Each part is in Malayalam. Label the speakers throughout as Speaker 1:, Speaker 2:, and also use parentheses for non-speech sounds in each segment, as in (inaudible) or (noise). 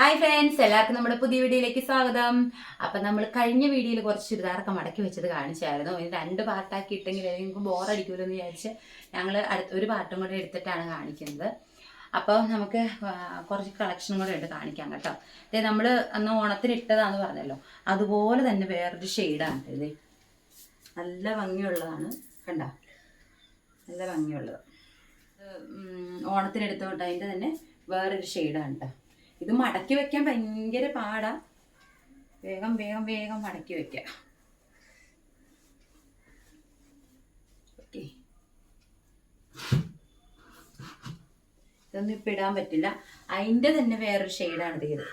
Speaker 1: ഹായ് ഫ്രണ്ട്സ് എല്ലാവർക്കും നമ്മുടെ പുതിയ വീഡിയോയിലേക്ക് സ്വാഗതം. അപ്പം നമ്മൾ കഴിഞ്ഞ വീഡിയോയിൽ കുറച്ച് ചുരിദാറൊക്കെ മടക്കി വെച്ചത് കാണിച്ചായിരുന്നു. ഇനി രണ്ട് പാർട്ടാക്കി ഇട്ടെങ്കിൽ നിങ്ങൾക്ക് ബോറടിക്കുമല്ലോ എന്ന് വിചാരിച്ച് ഞങ്ങൾ അടുത്ത ഒരു പാർട്ടും കൂടെ എടുത്തിട്ടാണ് കാണിക്കുന്നത്. അപ്പോൾ നമുക്ക് കുറച്ച് കളക്ഷനും കൂടെ ഉണ്ട് കാണിക്കാം കേട്ടോ. ഇതേ നമ്മൾ അന്ന് ഓണത്തിന് ഇട്ടതാന്ന് പറഞ്ഞല്ലോ. അതുപോലെ തന്നെ വേറൊരു ഷെയ്ഡാണ് ഇത് നല്ല ഭംഗിയുള്ളതാണ്. കണ്ട? നല്ല ഭംഗിയുള്ളത്. ഓണത്തിന് എടുത്തോണ്ട് അതിന്റെ തന്നെ വേറൊരു ഷെയ്ഡാണ് കേട്ടോ. ഇത് മടക്കി വെക്കാൻ ഭയങ്കര പാടാ. വേഗം വേഗം വേഗം മടക്കി വെക്കാം. ഓക്കെ. ഇതൊന്നും ഇപ്പം ഇടാൻ പറ്റില്ല. അതിന്റെ തന്നെ വേറൊരു ഷെയ്ഡാണ് ഇത്.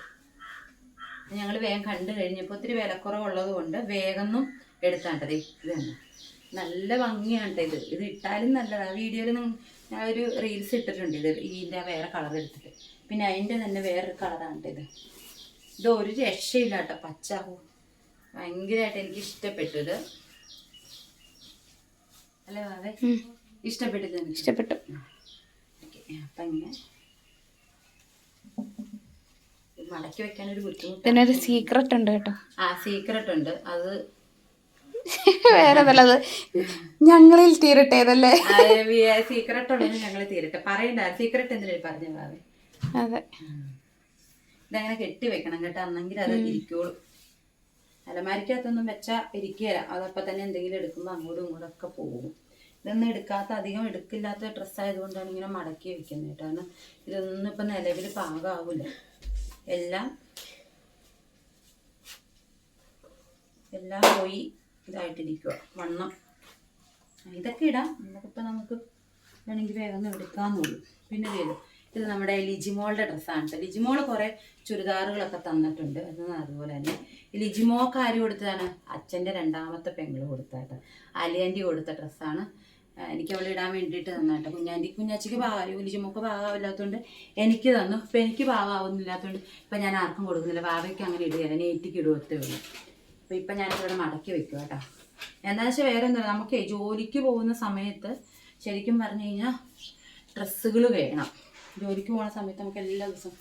Speaker 1: ഞങ്ങൾ വേഗം കണ്ടു കഴിഞ്ഞപ്പോൾ ഒത്തിരി വിലക്കുറവുള്ളത് കൊണ്ട് വേഗം എടുത്താണ്ടത് ഇത് തന്നെ. നല്ല ഭംഗിയാണ് ഇത്. ഇത് ഇട്ടാലും നല്ലതാണ് വീഡിയോയിൽ ഞാൻ ഒരു റീൽസ് ഇട്ടിട്ടുണ്ട് ഇത്. ഇതിന്റെ വേറെ കളർ എടുത്തിട്ട്. പിന്നെ അതിന്റെ തന്നെ വേറൊരു കളറാണ് ഇത്. ഇത് ഒരു രക്ഷയില്ല കേട്ടോ പച്ച ഭയങ്കരമായിട്ട് എനിക്ക് ഇഷ്ടപ്പെട്ടു ഇത്. അല്ലേ അതെ ഇഷ്ടപ്പെട്ടില്ല
Speaker 2: ഇഷ്ടപ്പെട്ടു.
Speaker 1: അപ്പം ഇങ്ങനെ. മടക്കി വെക്കാൻ ഒരു ബുദ്ധിമുട്ട്
Speaker 2: പിന്നെ ഒരു സീക്രട്ട് ഉണ്ട് കേട്ടോ.
Speaker 1: ആ സീക്രട്ട് ഉണ്ട്. അത് (laughs)
Speaker 2: വേറെ നല്ലത് ഞങ്ങളിൽ തീരട്ടേതല്ലേ?
Speaker 1: സീക്രട്ട് ഉള്ളത് ഞങ്ങൾ തീരട്ടെ. പറയണ്ട സീക്രട്ട് എന്തിനാ പറഞ്ഞു ഭാവി
Speaker 2: അതെ.
Speaker 1: ഇതങ്ങനെ കെട്ടി വെക്കണം കേട്ടോ. അന്നെങ്കിൽ അത് ഇരിക്കുള്ളൂ അലമാരിക്കകത്തൊന്നും വെച്ചാൽ ഇരിക്കുകയില്ല അതപ്പം തന്നെ എന്തെങ്കിലും എടുക്കുമ്പോൾ അങ്ങോട്ടും ഇങ്ങോട്ടും ഒക്കെ പോകും. ഇതൊന്നും എടുക്കാത്ത അധികം എടുക്കില്ലാത്ത ഡ്രസ്സ് ആയതുകൊണ്ടാണ് ഇങ്ങനെ മടക്കി വെക്കുന്നത് കേട്ടോ. കാരണം ഇതൊന്നും ഇപ്പം നിലവിൽ പാകമാവില്ല എല്ലാം എല്ലാം പോയി. ഇതായിട്ടിരിക്കുക വണ്ണം. ഇതൊക്കെ ഇടാം. നമുക്കിപ്പോൾ നമുക്ക് വേണമെങ്കിൽ വേഗം എടുക്കാമെന്നുള്ളൂ പിന്നെ വരും ഇത്. നമ്മുടെ ലിജിമോളുടെ ഡ്രസ്സാണ് ലിജിമോൾ കുറേ ചുരിദാറുകളൊക്കെ തന്നിട്ടുണ്ട്. അത് അതുപോലെ തന്നെ. ഈ ലിജിമോക്ക് ആര് കൊടുത്തതാണ്? അച്ഛന്റെ രണ്ടാമത്തെ പെങ്ങൾ കൊടുത്തായിട്ട് അലിയാന്റെ കൊടുത്ത ഡ്രസ്സാണ്. എനിക്ക് അവൾ ഇടാൻ വേണ്ടിയിട്ട് തന്നാട്ടോ കുഞ്ഞാന്റെ കുഞ്ഞാച്ചിക്ക് ഭാഗം ലിജിമോക്ക് ഭാഗമില്ലാത്തതുകൊണ്ട് എനിക്ക് തന്നു. ഇപ്പം എനിക്ക് ഭാഗമാവുന്നില്ലാത്തതുകൊണ്ട് ഇപ്പം ഞാൻ ആർക്കും കൊടുക്കുന്നില്ല. ഭാവയ്ക്ക് അങ്ങനെ ഇടുകയില്ല. നെയ്റ്റിക്ക് ഇടുകത്തേ ഉള്ളൂ. അപ്പോൾ ഇപ്പം ഞാനിവിടെ മടക്കി വെക്കും കേട്ടോ. എന്താണെന്ന് വെച്ചാൽ വേറെ എന്താ നമുക്ക് ജോലിക്ക് പോകുന്ന സമയത്ത് ശരിക്കും പറഞ്ഞു കഴിഞ്ഞാൽ ഡ്രസ്സുകൾ വേണം. ജോലിക്ക് പോകുന്ന സമയത്ത് നമുക്ക് എല്ലാ ദിവസവും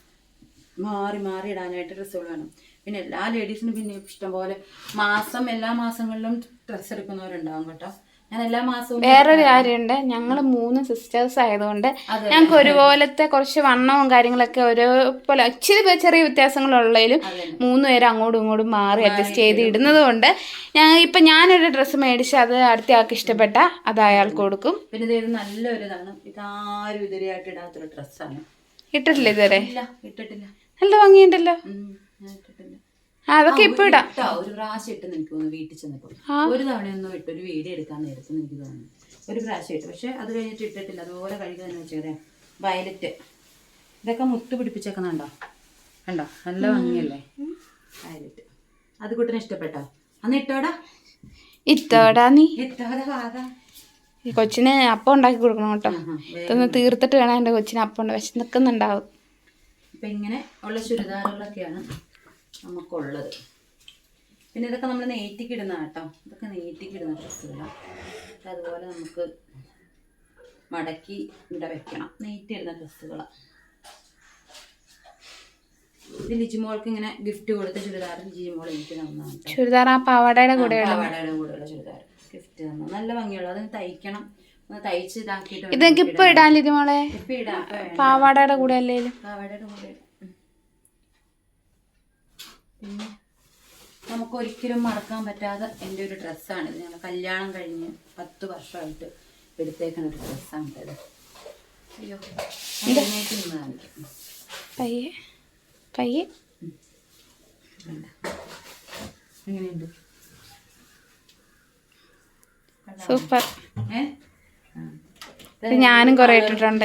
Speaker 1: മാറി മാറി ഇടാനായിട്ട് ഡ്രസ്സുകൾ വേണം. പിന്നെ എല്ലാ ലേഡീസിനും പിന്നെ ഇഷ്ടംപോലെ മാസം എല്ലാ മാസങ്ങളിലും ഡ്രസ്സ് എടുക്കുന്നവരുണ്ടാവും കേട്ടോ. ഞാൻ എല്ലാ മാസവും
Speaker 2: വേറൊരു കാര്യമുണ്ട്. ഞങ്ങൾ മൂന്ന് സിസ്റ്റേഴ്സ് ആയതുകൊണ്ട്. ഞങ്ങൾക്ക് ഒരുപോലത്തെ കുറച്ച് വണ്ണവും കാര്യങ്ങളൊക്കെ ഒരുപോലെ ഇച്ചിരി ചെറിയ വ്യത്യാസങ്ങളുള്ളതിലും. മൂന്ന് പേര് അങ്ങോട്ടും ഇങ്ങോട്ടും മാറി അഡ്ജസ്റ്റ് ചെയ്ത് ഇടുന്നത് കൊണ്ട് ഞാൻ ഇപ്പം ഞാനൊരു ഡ്രസ്സ് മേടിച്ച് അത് അടുത്ത ആൾക്ക് ഇഷ്ടപ്പെട്ട അത് അയാൾക്ക് കൊടുക്കും.
Speaker 1: പിന്നെ ഇത് നല്ലൊരു ഇതാണ് ഇതാരും ഇതുവരെയായിട്ട് ഇടാത്തൊരു ഡ്രസ്സാണ്
Speaker 2: ഇട്ടിട്ടില്ല ഇതുവരെ?
Speaker 1: ഇട്ടിട്ടില്ല.
Speaker 2: നല്ല ഭംഗിയുണ്ടല്ലോ.
Speaker 1: ഇട്ടിട്ടില്ല.
Speaker 2: അതൊക്കെ ഇപ്പൊ ഇടാം.
Speaker 1: ഒരു പ്രാവശ്യം ഇട്ട് എനിക്ക് തോന്നുന്നു വീട്ടിൽ ചെന്നപ്പോൾ. ഒരു തവണയൊന്നും ഇട്ട് ഒരു വീഡിയോ എടുക്കാൻ നേരത്തെ എനിക്ക് തോന്നുന്നു. ഒരു പ്രാവശ്യം ഇട്ട്. പക്ഷെ അത് കഴിഞ്ഞിട്ട് ഇട്ടിട്ടില്ല. അതുപോലെ കഴുകുക തന്നെ വെച്ചാൽ വയലറ്റ്. ഇതൊക്കെ മുത്ത് പിടിപ്പിച്ചേക്കുന്നുണ്ടോ കണ്ടോ? നല്ല ഭംഗിയല്ലേ? വയലറ്റ്. അത് കുട്ടനെ ഇഷ്ടപ്പെട്ടോ? അന്ന് ഇട്ടോടാ.
Speaker 2: ഇത്തോടാ നീ.
Speaker 1: ഇട്ടോടെ വാത
Speaker 2: കൊച്ചിന് അപ്പം ഉണ്ടാക്കി കൊടുക്കണം കേട്ടോ. ഇതൊന്ന് തീർത്തിട്ട് വേണം എന്റെ കൊച്ചിന് അപ്പം ഉണ്ട്. വിശ നിൽക്കുന്നുണ്ടാവും
Speaker 1: അപ്പം ഇങ്ങനെ ഉള്ള ചുരിദാറുകളൊക്കെയാണ് നമുക്കുള്ളത്. പിന്നെ ഇതൊക്കെ നമ്മൾ നെയ്റ്റിക്ക് ഇടുന്ന കേട്ടോ. ഇതൊക്കെ നെയ്റ്റിക്ക് ഇടുന്ന ഡ്രസ്സുകളാണ് അതുപോലെ നമുക്ക് മടക്കി ഇവിടെ വെക്കണം. നെയ്റ്റ് ഇടുന്ന ഡ്രസ്സുകളാണ് ഇത് ലിജിമോൾക്ക് ഇങ്ങനെ ഗിഫ്റ്റ് കൊടുത്ത ചുരിദാർ ലിജിമോൾ എനിക്ക് തന്നതാണ് കേട്ടോ.
Speaker 2: ചുരിദാർ ആ പാവാടയുടെ കൂടെ
Speaker 1: പാവാടയുടെ കൂടെയുള്ള ചുരിദാർ. ഗിഫ്റ്റ് തന്നു. നല്ല ഭംഗിയുള്ള. അതിന് തയ്ക്കണം. തയ്ച്ച് ഇതാക്കിയിട്ട് വേണം
Speaker 2: ഇതൊക്കെ ഇപ്പൊ ഇടാൻ
Speaker 1: ലിജിമോളെ
Speaker 2: പാവാടയുടെ കൂടെ അല്ലേലും?
Speaker 1: പാവാടയുടെ കൂടെ. പിന്നെ നമുക്ക് ഒരിക്കലും മറക്കാൻ പറ്റാതെ എന്റെ ഒരു ഡ്രസ്സാണ്. ഇത് ഞങ്ങൾ കല്യാണം കഴിഞ്ഞ് പത്ത് വർഷമായിട്ട് എടുത്തേക്കുന്ന ഒരു ഡ്രസ്സാണ് ഇത്. അയ്യോ നിന്ന് കാണിക്കാം.
Speaker 2: പയ്യെ പയ്യെ.
Speaker 1: എങ്ങനെയുണ്ട്?
Speaker 2: സൂപ്പർ. ഞാനും കുറെ ഇട്ടിട്ടുണ്ട്.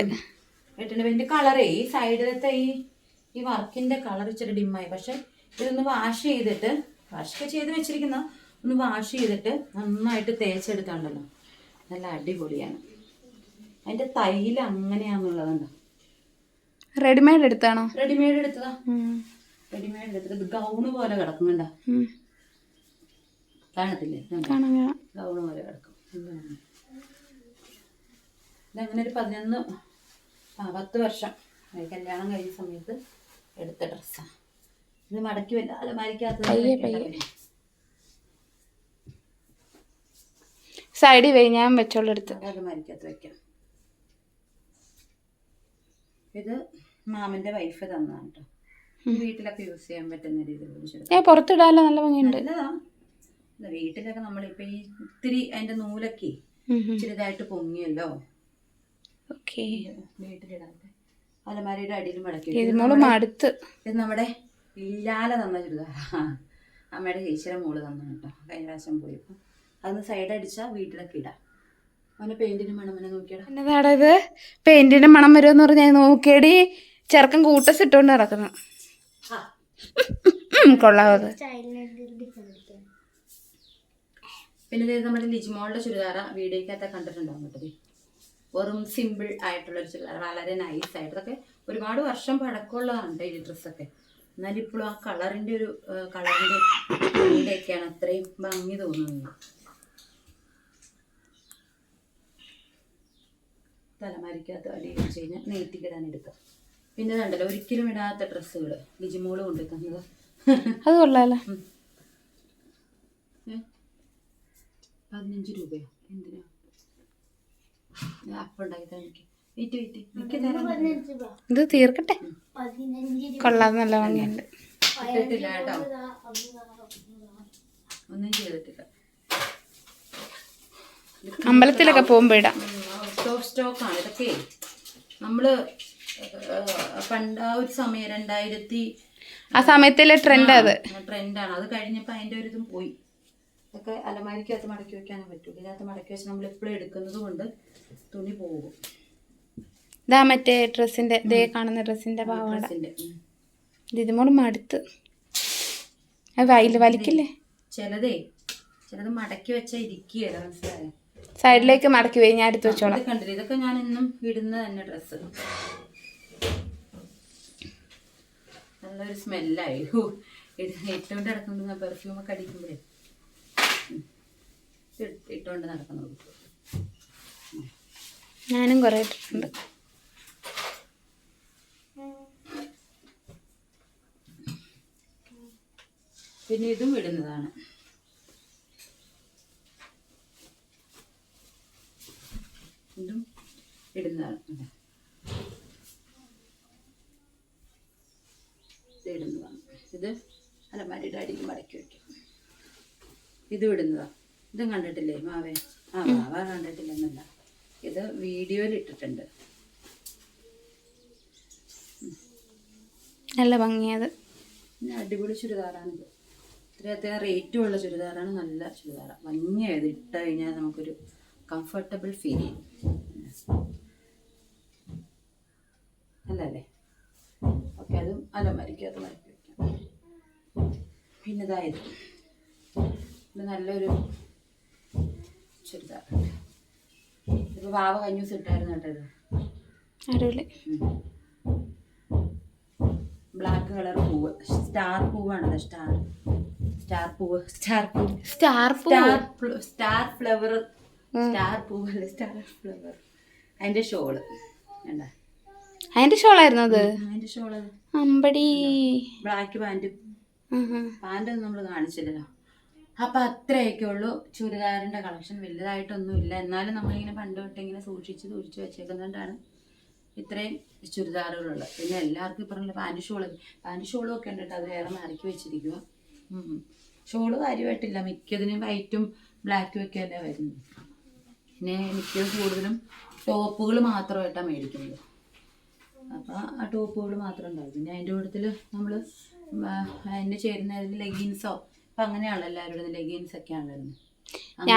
Speaker 1: ഇട്ടിട്ടുണ്ട്. കളറേ ഈ സൈഡിലത്തെ ഈ ഈ വർക്കിന്റെ കളർ ഇച്ചിരി ഡിമ്മായി. പക്ഷെ ഇതൊന്ന് വാഷ് ചെയ്തിട്ട് വാഷൊക്കെ ചെയ്ത് വെച്ചിരിക്കുന്ന ഒന്ന് വാഷ് ചെയ്തിട്ട് നന്നായിട്ട് തേച്ചെടുക്കാണ്ടല്ലോ. നല്ല അടിപൊളിയാണ്. അതിന്റെ തൈല അങ്ങനെയാന്നുള്ളതുണ്ട്?
Speaker 2: റെഡിമെയ്ഡ് എടുത്താണോ
Speaker 1: റെഡിമെയ്ഡ് എടുത്തതാ? റെഡിമെയ്ഡ് എടുത്തത് ഇത് ഗൗണ് പോലെ കിടക്കുന്നുണ്ട. കാണത്തില്ലേ? ഗൗണ് പോലെ കിടക്കും. ഇതങ്ങനെ ഒരു പതിനൊന്ന് പത്ത് വർഷം. കല്യാണം കഴിഞ്ഞ സമയത്ത് എടുത്ത ഡ്രസ്സാണ് ഇത് മടക്കി വല്ല അലമാരിക്കകത്ത്
Speaker 2: സൈഡിൽ വഴി ഞാൻ വെച്ചോളൂ എടുത്ത്.
Speaker 1: അലമാരിക്കകത്ത് വെക്കാം. ഇത് മാമന്റെ വൈഫ് തന്നതാണ് കേട്ടോ വീട്ടിലൊക്കെ യൂസ് ചെയ്യാൻ പറ്റുന്ന രീതിയിൽ പുറത്തിടാല്ലോ
Speaker 2: ഞാൻ പുറത്തിടാലോ നല്ല ഭംഗിയുണ്ട്.
Speaker 1: നല്ലതാ. വീട്ടിലൊക്കെ നമ്മളിപ്പോ ഈ ഇത്തിരി അതിന്റെ നൂലൊക്കെ ചെറുതായിട്ട് പൊങ്ങിയല്ലോ.
Speaker 2: ഓക്കെ.
Speaker 1: വീട്ടിലിടാത്ത. അലമാരിയുടെ അടിയിൽ മടക്കി
Speaker 2: ഇത്
Speaker 1: നമ്മുടെ ഇല്ലാലെ തന്ന ചുരിദാറാ. അമ്മയുടെ ചേച്ചിയുടെ മോൾ തന്നു കേട്ടോ കഴിഞ്ഞ പ്രാവശ്യം പോയപ്പോ. അതൊന്ന് സൈഡ് അടിച്ചാ വീട്ടിലൊക്കെ ഇടാം. അവന്റെ പെയിന്റിന് നോക്കിയടാ.
Speaker 2: എന്നതാടാ ഇത് പെയിന്റിന്റെ മണം വരുമെന്ന് പറഞ്ഞാൽ നോക്കിയടി. ചെറുക്കൻ കൂട്ടസ് ഇട്ടോണ്ട് നടക്കുന്നു. കൊള്ളാവത്
Speaker 1: പിന്നെ നമ്മുടെ ലിജ്മോളുടെ ചുരിദാറ. വീഡിയോക്കകത്ത് കണ്ടിട്ടുണ്ടാവും. വെറും സിമ്പിൾ ആയിട്ടുള്ള ഒരു ചുരിദാർ വളരെ നൈസ് ആയിട്ട്. അതൊക്കെ ഒരുപാട് വർഷം പഴക്കമുള്ളതാണ് ഈ ഡ്രസ്സൊക്കെ എന്നാലും ഇപ്പോഴും ആ കളറിന്റെ ഒരു കളറിന്റെ ഒക്കെയാണ് അത്രയും ഭംഗി തോന്നുന്നത്. തലമാരിക്കകത്ത് അടി വെച്ച് കഴിഞ്ഞാൽ നെയ്ത്തിക്കിടാൻ എടുക്കാം. പിന്നെ കണ്ടല്ലോ ഒരിക്കലും ഇടാത്ത ഡ്രസ്സുകൾ ലിജിമോൾ കൊണ്ടു തന്നത്.
Speaker 2: അത് കൊള്ളാലോ?
Speaker 1: പതിനഞ്ച് രൂപയോ? എന്തിനാ? അപ്പുണ്ടാക്കി അപ്പം ഉണ്ടാക്കി തരാം
Speaker 2: ഇത് തീർക്കട്ടെ? കൊള്ളാതെ നല്ല ഭംഗിയുണ്ട്.
Speaker 1: ഒന്നും ചെയ്തിട്ടില്ല.
Speaker 2: അമ്പലത്തിലൊക്കെ പോകുമ്പോ ഇടാം.
Speaker 1: സ്റ്റോക്ക് സ്റ്റോക്കാണ്. ഇതൊക്കെ പണ്ട് ആ ഒരു സമയം രണ്ടായിരത്തി
Speaker 2: ആ സമയത്തിലെ ട്രെൻഡ് അത്.
Speaker 1: ട്രെൻഡാണ് അത് കഴിഞ്ഞപ്പോൾ അതിന്റെ ഒരു ഇതും പോയി. ഇതൊക്കെ അലമാരിക്കകത്ത് മടക്കി വെക്കാനേ പറ്റൂ ഇതിനകത്ത് മടക്കി വെച്ച് നമ്മൾ എപ്പോഴും എടുക്കുന്നത് കൊണ്ട് തുണി പോകും.
Speaker 2: ഇതാ മറ്റേ ഡ്രസ്സിന്റെ ദേ കാണുന്ന ഡ്രസ്സിന്റെ പാവാട. ഇത് ഇതുമോട് മടുത്ത്. വയൽ വലിക്കില്ലേ?
Speaker 1: ചിലതേ ചിലത് മടക്കി വെച്ചാൽ ഇരിക്കുകയല്ല മനസ്സിലായോ?
Speaker 2: സൈഡിലേക്ക് മടക്കി പോയി ഞാൻ എടുത്ത് വെച്ചോളാം.
Speaker 1: ഇത് കണ്ടില്ല ഇതൊക്കെ ഞാൻ ഇന്നും ഇടുന്ന തന്നെ ഡ്രസ്സ്. നല്ലൊരു സ്മെല്ലായി. ഇത് ഇട്ടുകൊണ്ട് നടക്കുമ്പോൾ പെർഫ്യൂം ഒക്കെ അടിക്കുമ്പോഴേ. ഇട്ടുകൊണ്ട് നടക്കുന്നുള്ളൂ.
Speaker 2: ഞാനും കുറെ ഇട്ടിട്ടുണ്ട്.
Speaker 1: പിന്നെ ഇതും ഇടുന്നതാണ്. ഇതും ഇടുന്നതാണ്. ഇടുന്നതാണ്. ഇത് അലമാരിയുടെ അടിയിൽ മടക്കി വയ്ക്കും ഇതും ഇടുന്നതാണ് ഇതും കണ്ടിട്ടില്ലേ മാവേ? ആ മാവ കണ്ടിട്ടില്ലെന്നല്ല. ഇത് വീഡിയോയിൽ ഇട്ടിട്ടുണ്ട്.
Speaker 2: നല്ല ഭംഗിയത്
Speaker 1: അടിപൊളി ചുരിദാറാണിത്. ഇത്ര അത്യാവശ്യം റേറ്റും ഉള്ള ചുരിദാറാണ് നല്ല ചുരിദാറാണ് ഭംഗിയായത് ഇട്ട് കഴിഞ്ഞാൽ നമുക്കൊരു കംഫർട്ടബിൾ ഫീൽ ചെയ്യും. അല്ലല്ലേ? ഓക്കെ അതും അലമാരിക്കും അത് മരക്കി വയ്ക്കാം പിന്നെ ഇതായത് ഇത്. നല്ലൊരു ചുരിദാർ. ഇപ്പോൾ വാവ കഴിഞ്ഞ ദിവസം ഇട്ടായിരുന്നു കേട്ടത്
Speaker 2: അടിപൊളി.
Speaker 1: ബ്ലാക്ക് കളർ പൂവ്. സ്റ്റാർ പൂവാണ് സ്റ്റാർ സ്റ്റാർ പൂവ്. സ്റ്റാർ പൂവ്
Speaker 2: സ്റ്റാർ പൂ.
Speaker 1: സ്റ്റാർ സ്റ്റാർ ഫ്ലവർ സ്റ്റാർ പൂവല്ല സ്റ്റാർ ഫ്ലവർ അതിന്റെ ഷോൾ. വേണ്ട
Speaker 2: അതിന്റെ ഷോളായിരുന്നു അത്.
Speaker 1: അതിന്റെ ഷോൾ.
Speaker 2: അമ്പടി.
Speaker 1: ബ്ലാക്ക്
Speaker 2: പാന്റ്
Speaker 1: പാന്റ് ഒന്നും നമ്മൾ കാണിച്ചില്ലല്ലോ. അപ്പൊ അത്രയൊക്കെ ഉള്ളൂ. ചുരിദാറിന്റെ കളക്ഷൻ വലുതായിട്ടൊന്നും ഇല്ല എന്നാലും നമ്മളിങ്ങനെ പണ്ട് തൊട്ട് ഇങ്ങനെ സൂക്ഷിച്ച് സൂക്ഷിച്ച് വെച്ചേക്കുന്നതുകൊണ്ടാണ് ഇത്രയും ചുരിദാറുകളുള്ള. പിന്നെ എല്ലാവർക്കും ഇപ്പം പാന്റ് ഷോൾ. പാന്റ് ഷോളും ഒക്കെ ഉണ്ട് അത് വേറെ മടക്കി വെച്ചിരിക്കുക ഷോൾ കാര്യമായിട്ടില്ല. മിക്കതിനും വൈറ്റും ബ്ലാക്കും ഒക്കെ അല്ലേ വരുന്നത്. പിന്നെ മിക്ക കൂടുതലും ടോപ്പുകൾ മാത്രമായിട്ടാണ് മേടിക്കുന്നത്. അപ്പോൾ ആ ടോപ്പുകൾ മാത്രം ഉണ്ടാവും. പിന്നെ അതിന്റെ കൂട്ടത്തിൽ നമ്മൾ അതിന് ചേരുന്ന ലെഗിൻസോ അപ്പം അങ്ങനെയാണല്ലോ എല്ലാവരുടെ ലെഗിൻസ് ഒക്കെയാണ് വരുന്നത്. ഉം.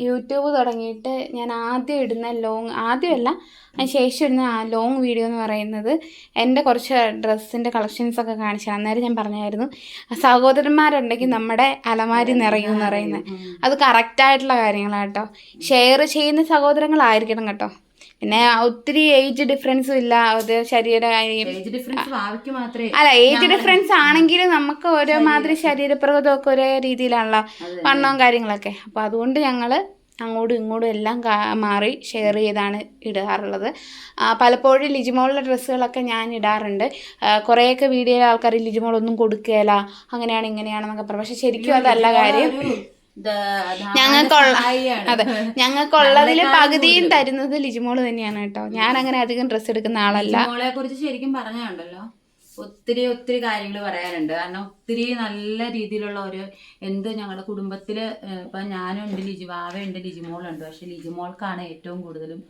Speaker 2: യൂട്യൂബ് തുടങ്ങിയിട്ട് ഞാൻ ആദ്യം ഇടുന്ന ലോങ് ആദ്യമല്ല അതിന് ശേഷം ഇടുന്ന ആ ലോങ് വീഡിയോ എന്ന് പറയുന്നത് എന്റെ കുറച്ച് ഡ്രസ്സിന്റെ കളക്ഷൻസ് ഒക്കെ കാണിച്ചു അന്നേരം ഞാൻ പറഞ്ഞായിരുന്നു സഹോദരന്മാരുണ്ടെങ്കിൽ നമ്മുടെ അലമാരി നിറയും എന്ന് പറയുന്നത്. അത് കറക്റ്റായിട്ടുള്ള കാര്യങ്ങളാട്ടോ ഷെയർ ചെയ്യുന്ന സഹോദരങ്ങളായിരിക്കണം കേട്ടോ. പിന്നെ ഒത്തിരി ഏജ് ഡിഫറൻസും ഇല്ല. അത് ശരീര
Speaker 1: ഏജ് ഡിഫറൻസ് ഭാവിക്ക് മാത്രമേ
Speaker 2: അല്ല ഏജ് ഡിഫറൻസ് ആണെങ്കിലും നമുക്ക് ഓരോ മാതിരി ശരീരപ്രകൃതമൊക്കെ ഒരേ രീതിയിലാണല്ലോ. വണ്ണവും കാര്യങ്ങളൊക്കെ. അപ്പോൾ അതുകൊണ്ട് ഞങ്ങൾ അങ്ങോട്ടും ഇങ്ങോട്ടും എല്ലാം മാറി ഷെയർ ചെയ്താണ് ഇടാറുള്ളത്. പലപ്പോഴും ലിജിമോളുടെ ഡ്രസ്സുകളൊക്കെ ഞാൻ ഇടാറുണ്ട്. കുറേയൊക്കെ വീഡിയോയിൽ ആൾക്കാർ ലിജിമോളൊന്നും കൊടുക്കുകയില്ല അങ്ങനെയാണ് ഇങ്ങനെയാണെന്നൊക്കെ പറയും പക്ഷെ ശരിക്കും അതല്ല കാര്യം. ഞങ്ങൾക്കുള്ള അതെ ഞങ്ങൾക്കുള്ളതിൽ പകുതിയും തരുന്നത് ലിജിമോൾ തന്നെയാണ് കേട്ടോ. ഞാൻ അങ്ങനെ അധികം ഡ്രസ്സ് എടുക്കുന്ന ആളല്ല.
Speaker 1: മോളെ കുറിച്ച് ശരിക്കും പറഞ്ഞുണ്ടല്ലോ ഒത്തിരി ഒത്തിരി കാര്യങ്ങൾ പറയാനുണ്ട്. കാരണം ഒത്തിരി നല്ല രീതിയിലുള്ള ഒരു എന്ത് ഞങ്ങളുടെ കുടുംബത്തിൽ ഇപ്പം ഞാനും ഉണ്ട് ലിജി ഉണ്ട് ലിജിമോളുണ്ട്. പക്ഷെ ലിജിമോൾക്കാണ് ഏറ്റവും കൂടുതലും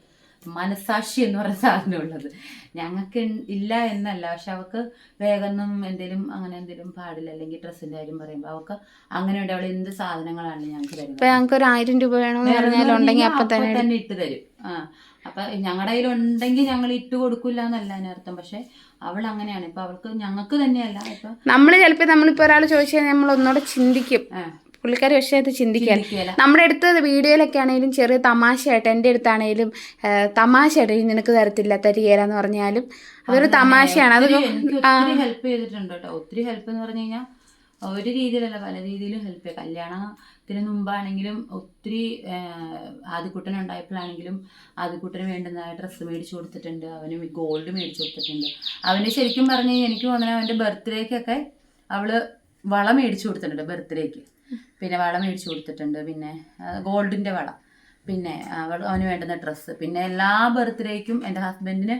Speaker 1: മനസാക്ഷി എന്ന് പറയുന്ന സാധനം ഉള്ളത്. ഞങ്ങൾക്ക് ഇല്ല എന്നല്ല. പക്ഷെ അവൾക്ക് വേഗം എന്തേലും അങ്ങനെ എന്തേലും പാടില്ല. അല്ലെങ്കിൽ ഡ്രസ്സിന്റെ കാര്യം പറയുമ്പോൾ അവൾക്ക് അങ്ങനെയുണ്ട്. അവൾ എന്ത് സാധനങ്ങളാണ് ഞങ്ങൾക്ക് തരുന്നത്?
Speaker 2: ഞങ്ങൾക്ക് ഒരു ആയിരം രൂപ വേണമെന്ന് പറഞ്ഞാൽ ഉണ്ടെങ്കിൽ അപ്പൊ തന്നെ
Speaker 1: തന്നെ ഇട്ട് തരും. ആ. അപ്പൊ ഞങ്ങളുടെ കയ്യിൽ ഉണ്ടെങ്കിൽ ഞങ്ങൾ ഇട്ട് കൊടുക്കില്ല എന്നല്ല അതിനർത്ഥം. പക്ഷെ അവൾ അങ്ങനെയാണ്. ഇപ്പൊ അവൾക്ക് ഞങ്ങൾക്ക് തന്നെയല്ല. ഇപ്പൊ
Speaker 2: നമ്മൾ ചിലപ്പോൾ നമ്മളിപ്പോ ഒരാൾ ചോദിച്ചാൽ നമ്മൾ ഒന്നുകൂടെ ചിന്തിക്കും. പുള്ളിക്കാരി പക്ഷേ അത് ചിന്തിക്കാൻ
Speaker 1: ചിന്തിക്കുകയില്ല.
Speaker 2: നമ്മുടെ അടുത്ത് വീഡിയോയിലൊക്കെ ആണെങ്കിലും ചെറിയ തമാശയായിട്ട് എന്റെ അടുത്താണെങ്കിലും തമാശയായിട്ട് "ഈ നിനക്ക് തരത്തില്ല എന്ന് പറഞ്ഞാലും അതൊരു തമാശയാണ്. അത്
Speaker 1: ഹെൽപ്പ് ചെയ്തിട്ടുണ്ട് കേട്ടോ. ഒത്തിരി ഹെൽപ്പ് എന്ന് പറഞ്ഞു കഴിഞ്ഞാൽ ഒരു രീതിയിലല്ല പല രീതിയിലും ഹെൽപ്പ് ചെയ്യാം. കല്യാണത്തിന് മുമ്പാണെങ്കിലും ഒത്തിരി ആദ്യക്കുട്ടൻ ഉണ്ടായപ്പോഴാണെങ്കിലും ആദ്യക്കുട്ടന് വേണ്ടുന്ന ഡ്രസ്സ് മേടിച്ചു കൊടുത്തിട്ടുണ്ട്. അവന് ഗോൾഡ് മേടിച്ചു കൊടുത്തിട്ടുണ്ട്. അവന് ശരിക്കും പറഞ്ഞു കഴിഞ്ഞാൽ എനിക്ക് തോന്നുന്നത് അവന്റെ ബർത്ത്ഡേക്കൊക്കെ അവൾ വള മേടിച്ചു കൊടുത്തിട്ടുണ്ട് ബർത്ത്ഡേക്ക് പിന്നെ വള മേടിച്ചു കൊടുത്തിട്ടുണ്ട്. പിന്നെ ഗോൾഡിന്റെ വള. പിന്നെ അവൾ അവന് വേണ്ടുന്ന ഡ്രസ്സ് പിന്നെ എല്ലാ ബർത്ത്ഡേക്കും എന്റെ ഹസ്ബൻഡിന്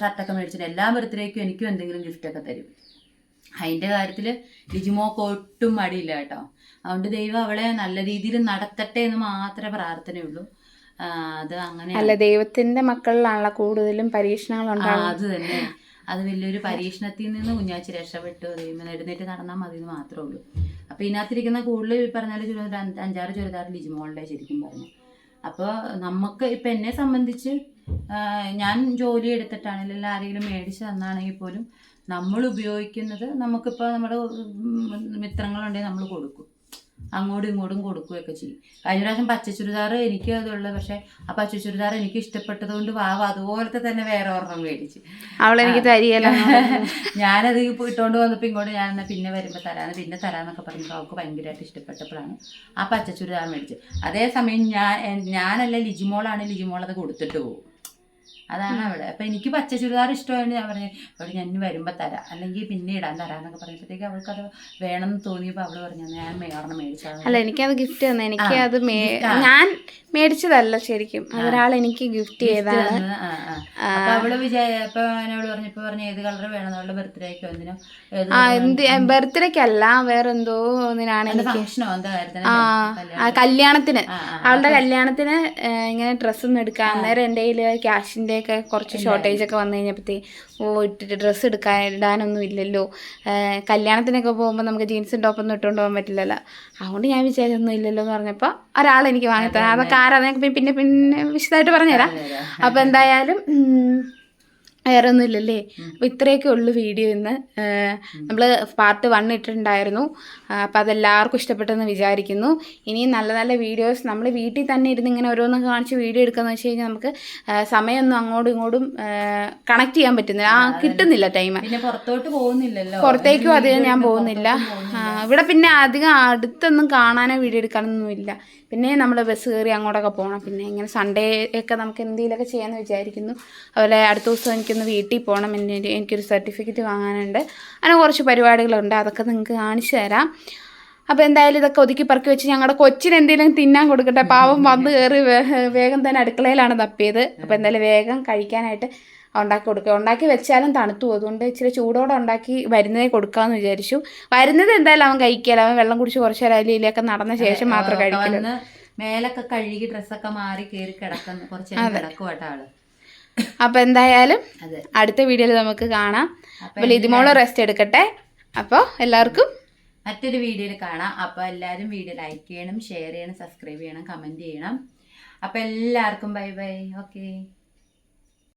Speaker 1: ഷർട്ടൊക്കെ മേടിച്ചിട്ട് എല്ലാ ബർത്ത്ഡേക്കും എനിക്കും എന്തെങ്കിലും ഗിഫ്റ്റൊക്കെ തരും. അതിന്റെ കാര്യത്തിൽ ലിജിമോക്ക് ഒട്ടും മടിയില്ല കേട്ടോ. അതുകൊണ്ട് ദൈവം അവളെ നല്ല രീതിയിൽ നടത്തട്ടെ എന്ന് മാത്രമേ പ്രാർത്ഥനയുള്ളൂ. അത് അങ്ങനെ
Speaker 2: അല്ല ദൈവത്തിന്റെ മക്കളിലാണല്ലോ കൂടുതലും പരീക്ഷണങ്ങൾ
Speaker 1: അത് തന്നെ. അത് വലിയൊരു പരീക്ഷണത്തിൽ നിന്ന് കുഞ്ഞാച്ചി രക്ഷപ്പെട്ടു. ദൈവം എഴുന്നേറ്റ് നടന്നാൽ മതി എന്ന് മാത്രമേ ഉള്ളൂ. അപ്പൊ ഇതിനകത്തിരിക്കുന്ന കൂടുതൽ ഈ പറഞ്ഞാൽ ചുരിദാർ അഞ്ച് അഞ്ചാറ് ചുരിദാർ ലിജിമോളുടെ ശരിക്കും പറഞ്ഞു. അപ്പോൾ നമുക്ക് ഇപ്പം എന്നെ സംബന്ധിച്ച് ഞാൻ ജോലി എടുത്തിട്ടാണെങ്കിലും ആരെങ്കിലും മേടിച്ച് തന്നാണെങ്കിൽ പോലും നമ്മൾ ഉപയോഗിക്കുന്നത് നമുക്കിപ്പോൾ നമ്മുടെ മിത്രങ്ങളുണ്ടെങ്കിൽ നമ്മൾ കൊടുക്കും. അങ്ങോട്ടും ഇങ്ങോട്ടും കൊടുക്കുകയൊക്കെ ചെയ്യും. കഴിഞ്ഞ പ്രാവശ്യം പച്ച ചുരിദാർ എനിക്ക് അതുള്ളത് പക്ഷെ ആ പച്ച ചുരിദാർ എനിക്ക് ഇഷ്ടപ്പെട്ടതുകൊണ്ട് വാവ അതുപോലത്തെ തന്നെ വേറെ ഒരെണ്ണം മേടിച്ച്.
Speaker 2: അവളെനിക്ക് തരികയല്ല (laughs)
Speaker 1: ഞാനത് ഇട്ടുകൊണ്ട് വന്നപ്പോൾ ഇങ്ങോട്ട് ഞാൻ എന്നാൽ പിന്നെ വരുമ്പോൾ തരാന്ന് പിന്നെ തരാന്നൊക്കെ പറഞ്ഞപ്പോൾ അവൾക്ക് ഭയങ്കരമായിട്ട് ഇഷ്ടപ്പെട്ടപ്പോഴാണ് ആ പച്ച ചുരിദാർ മേടിച്ച് അതേസമയം ഞാൻ ഞാനല്ല ലിജിമോളാണ് ലിജിമോൾ അത് കൊടുത്തിട്ട് പോകും. അതാണ് അവിടെ. അപ്പം എനിക്ക് പച്ച ചുരിദാർ ഇഷ്ടമായിട്ട് ഞാൻ പറഞ്ഞു അവിടെ ഞാൻ ഇനി വരുമ്പോൾ തരാം. അല്ലെങ്കിൽ പിന്നെ ഇടാൻ തരാന്നൊക്കെ പറഞ്ഞപ്പോഴത്തേക്ക് അവൾക്കത് വേണമെന്ന് തോന്നിയപ്പോൾ അവൾ പറഞ്ഞു "എന്നാ ഞാൻ മേടണം മേടിച്ചാൽ
Speaker 2: അല്ല എനിക്കത് ഗിഫ്റ്റ് തന്നെ. എനിക്ക് അത് ഞാൻ മേടിച്ചതല്ല ശരിക്കും. ഒരാൾ എനിക്ക് ഗിഫ്റ്റ് ചെയ്തതാണ്.
Speaker 1: അപ്പൊ അവൾ വിചാരിച്ചപ്പോ എന്നോട് പറഞ്ഞപ്പോ പറഞ്ഞു ഏത് കളർ വേണം? അവളുടെ ബർത്ത്ഡേക്കോ എന്തിനോ?
Speaker 2: ബർത്ത്ഡേക്കല്ല വേറെന്തോ ഒന്നിനാണ് എനിക്ക്. കല്യാണത്തിന്. അവളുടെ കല്യാണത്തിന് ഇങ്ങനെ ഡ്രസ്സൊന്നും എടുക്കാൻ അന്നേരം എന്റെ കയ്യിൽ ക്യാഷിന്റെ ഒക്കെ കുറച്ച് ഷോർട്ടേജ് ഒക്കെ വന്നു കഴിഞ്ഞപ്പോഴത്തേ ഓ ഇട്ടിട്ട് ഡ്രസ്സ് എടുക്കാൻ ഇടാനൊന്നും ഇല്ലല്ലോ. കല്യാണത്തിനൊക്കെ പോകുമ്പോൾ നമുക്ക് ജീൻസും ടോപ്പൊന്നും ഇട്ടുകൊണ്ട് പോകാൻ പറ്റില്ലല്ലോ. അതുകൊണ്ട് ഞാൻ വിചാരിച്ചൊന്നും ഇല്ലല്ലോ എന്ന് പറഞ്ഞപ്പോൾ ഒരാൾ എനിക്ക് വാങ്ങിത്തരാം. അതൊക്കെ ആരാ? പിന്നെ പിന്നെ വിശദമായിട്ട് പറഞ്ഞുതരാം. അപ്പോൾ എന്തായാലും വേറെ ഒന്നും ഇല്ലല്ലേ അപ്പോൾ ഇത്രയൊക്കെ ഉള്ളു വീഡിയോ ഇന്ന്. നമ്മൾ പാർട്ട് വൺ ഇട്ടിട്ടുണ്ടായിരുന്നു. അപ്പോൾ അതെല്ലാവർക്കും ഇഷ്ടപ്പെട്ടെന്ന് വിചാരിക്കുന്നു. ഇനിയും നല്ല നല്ല വീഡിയോസ് നമ്മൾ വീട്ടിൽ തന്നെ ഇരുന്ന് ഇങ്ങനെ ഓരോന്നും കാണിച്ച് വീഡിയോ എടുക്കാന്ന് വെച്ച് കഴിഞ്ഞാൽ നമുക്ക് സമയമൊന്നും അങ്ങോട്ടും ഇങ്ങോട്ടും കണക്ട് ചെയ്യാൻ പറ്റുന്നില്ല. ആ കിട്ടുന്നില്ല ടൈം
Speaker 1: പിന്നെ പുറത്തോട്ട് പോകുന്നില്ലല്ലോ.
Speaker 2: പുറത്തേക്കും അധികം ഞാൻ പോകുന്നില്ല. ഇവിടെ പിന്നെ അധികം അടുത്തൊന്നും കാണാനോ വീഡിയോ എടുക്കാനൊന്നും ഇല്ല പിന്നെ നമ്മൾ ബസ് കയറി അങ്ങോട്ടൊക്കെ പോകണം പിന്നെ ഇങ്ങനെ സൺഡേ ഒക്കെ നമുക്ക് എന്തെങ്കിലുമൊക്കെ ചെയ്യാമെന്ന് വിചാരിക്കുന്നു. അതുപോലെ അടുത്ത ദിവസം എനിക്കൊന്ന് വീട്ടിൽ പോകണം എന്റെ എനിക്കൊരു സർട്ടിഫിക്കറ്റ് വാങ്ങാനുണ്ട്. അങ്ങനെ കുറച്ച് പരിപാടികളുണ്ട്. അതൊക്കെ നിങ്ങൾക്ക് കാണിച്ചു തരാം. അപ്പോൾ എന്തായാലും ഇതൊക്കെ ഒതുക്കി പറക്കി വെച്ച് ഞങ്ങളുടെ കൊച്ചിന് എന്തെങ്കിലും തിന്നാൻ കൊടുക്കട്ടെ. പാവം വന്ന് കയറി വേഗം തന്നെ അടുക്കളയിലാണ് തപ്പിയത്. അപ്പോൾ എന്തായാലും വേഗം കഴിക്കാനായിട്ട് ഉണ്ടാക്കി കൊടുക്കുക. ഉണ്ടാക്കി വെച്ചാലും തണുത്തു പോകും. അതുകൊണ്ട് ഇച്ചിരി ചൂടോടെ ഉണ്ടാക്കി വരുന്നതേ കൊടുക്കാമെന്ന് വിചാരിച്ചു. വരുന്നത് എന്തായാലും അവൻ കഴിക്കില്ല അവൻ വെള്ളം കുടിച്ച് കുറച്ച് നേരം അതിലൊക്കെ നടന്ന ശേഷം മാത്രം
Speaker 1: വന്ന് മേലൊക്കെ കഴുകി ഡ്രസ്സൊക്കെ മാറി കയറി കിടക്കുന്ന. കുറച്ച് ആൾ
Speaker 2: അപ്പോൾ എന്തായാലും അടുത്ത വീഡിയോയിൽ നമുക്ക് കാണാം. അപ്പൊ ലിതിമോൾ റെസ്റ്റ് എടുക്കട്ടെ. അപ്പോൾ എല്ലാവർക്കും
Speaker 1: മറ്റൊരു വീഡിയോയിൽ കാണാം. അപ്പോൾ എല്ലാവരും വീഡിയോ ലൈക്ക് ചെയ്യണം ഷെയർ ചെയ്യണം സബ്സ്ക്രൈബ് ചെയ്യണം കമന്റ് ചെയ്യണം. അപ്പോൾ എല്ലാവർക്കും ബൈ ബൈ ഓക്കെ